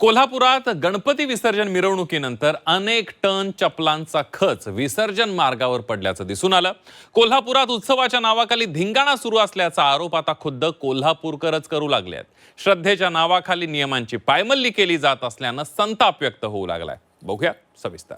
कोल्हापुरात गणपती विसर्जन मिरवणुकीनंतर अनेक टन चपलांचा खच विसर्जन मार्गावर पडल्याचं दिसून आलं. कोल्हापुरात उत्सवाच्या नावाखाली धिंगाणा सुरू असल्याचा आरोप आता खुद्द कोल्हापूरकरच करू लागले आहेत श्रद्धेच्या नावाखाली नियमांची पायमल्ली केली जात असल्यानं संताप व्यक्त होऊ लागलाय. बघूया सविस्तर.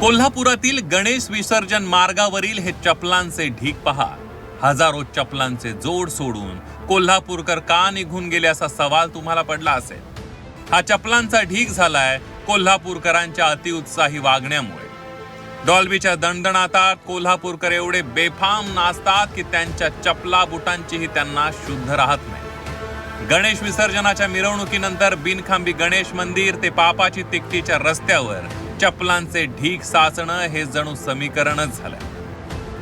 कोल्हापुरातील गणेश विसर्जन मार्गावरील हे चपलांचे ढीक पहा. हजारो चपलांचे जोड सोडून कोल्हापूरकर का निघून गेले असा सवाल तुम्हाला पडला असेल? हा चपलांचा ढीक झालाय कोल्हापूरकरांच्या अतिउत्साही वागण्यामुळे. डॉल्बीच्या दणदणातात कोल्हापूरकर एवढे बेफाम नाचतात की त्यांच्या चपला बुटांचीही त्यांना शुद्ध राहत नाही. गणेश विसर्जनाच्या मिरवणुकीनंतर बिनखांबी गणेश मंदिर ते पापाची तिकटीच्या रस्त्यावर चपलांचे ढीक साचणं हे जणू समीकरणच झालं.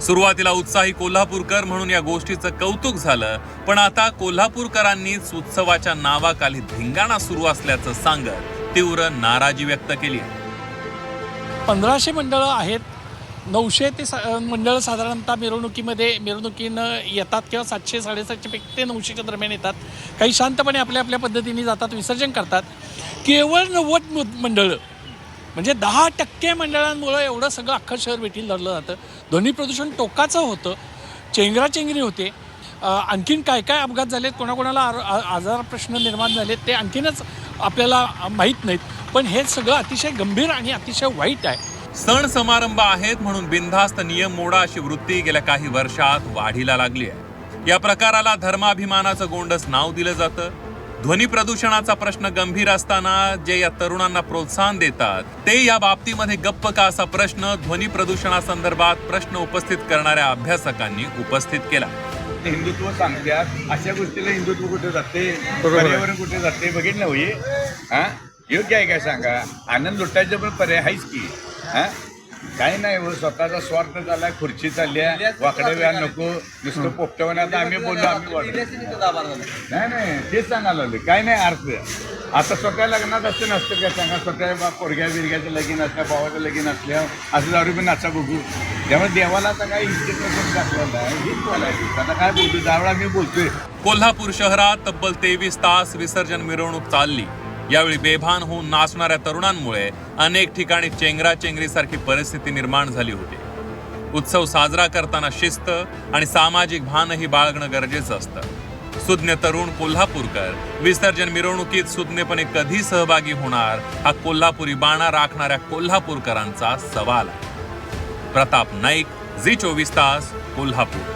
सुरुवातीला उत्साही कोल्हापूरकर म्हणून या गोष्टीचं कौतुक झालं पण आता कोल्हापूरकरांनीच उत्सवाच्या नावाखाली धिंगाणा सुरू असल्याचं सांगत तीव्र नाराजी व्यक्त केली पंधराशे मंडळं आहेत. नऊशे ते सा मंडळं साधारणतः मिरवणुकीमध्ये मिरवणुकीनं येतात किंवा सातशे साडेसातशे पैकी ते नऊशेच्या दरम्यान येतात. काही शांतपणे आपल्या आपल्या पद्धतीने जातात विसर्जन करतात. केवळ नव्वद मंडळं म्हणजे दहा टक्के मंडळांमुळं एवढं सगळं अख्खं शहर वेठील धरलं जातं. ध्वनी प्रदूषण टोकाचं होतं. चेंगराचेंगरी होते. आणखीन काय काय अपघात झालेत कोणाकोणाला आ- आजार प्रश्न निर्माण झालेत ते आणखीनच आपल्याला माहीत नाहीत. पण हे सगळं अतिशय गंभीर आणि अतिशय वाईट आहे. सण समारंभ आहेत म्हणून बिनधास्त नियम मोडा अशी वृत्ती गेल्या काही वर्षात वाढीला लागली आहे. या प्रकाराला धर्माभिमानाचं गोंडस नाव दिलं जातं. ध्वनी प्रदूषणाचा प्रश्न गंभीर असताना जे या तरुणांना प्रोत्साहन देतात ते या बाबतीमध्ये गप्प का असा प्रश्न ध्वनी प्रदूषणासंदर्भात प्रश्न उपस्थित करणाऱ्या अभ्यासकांनी उपस्थित केला. हिंदुत्व सांगतात अशा गोष्टीला हिंदुत्व कुठे जाते? पर्यावरण कुठे जाते? बघितलं होई हा? योग्य आहे काय सांगा? आनंद लुटायचं पण पर्याय आहेच की. हा? काही नाही हो स्वतःचा स्वार्थ झाला खुर्ची चालल्या वाकडे व्या नको नुसतं पोपटवण आता आम्ही बोललो आम्ही वाढलो नाही नाही तेच सांगायला लागले काय नाही अर्थ. आता स्वतः लग्नात असते नसतं काय सांगा स्वतः बा- पोरग्या बिरग्याचं लगीन असल्या भावाचं लगीन असल्या असं दारू पण नाचा बघू. त्यामुळे देवाला आता काय इज्जत नसून दाखवलं आहे हेच बोलायचं. आता काय बोलतो त्यावेळेला मी बोलतोय. कोल्हापूर शहरात तब्बल तेवीस तास विसर्जन मिरवणूक चालली. यावेळी बेभान होऊन नाचणाऱ्या तरुणांमुळे अनेक ठिकाणी चेंगराचेंगरीसारखी परिस्थिती निर्माण झाली होती. उत्सव साजरा करताना शिस्त आणि सामाजिक भानही बाळगणं गरजेचं असतं. सुज्ञ तरुण कोल्हापूरकर विसर्जन मिरवणुकीत सुज्ञपणे कधी सहभागी होणार हा कोल्हापुरी बाणा राखणाऱ्या कोल्हापूरकरांचा सवाल आहे. प्रताप नाईक झी चोवीस तास कोल्हापूर.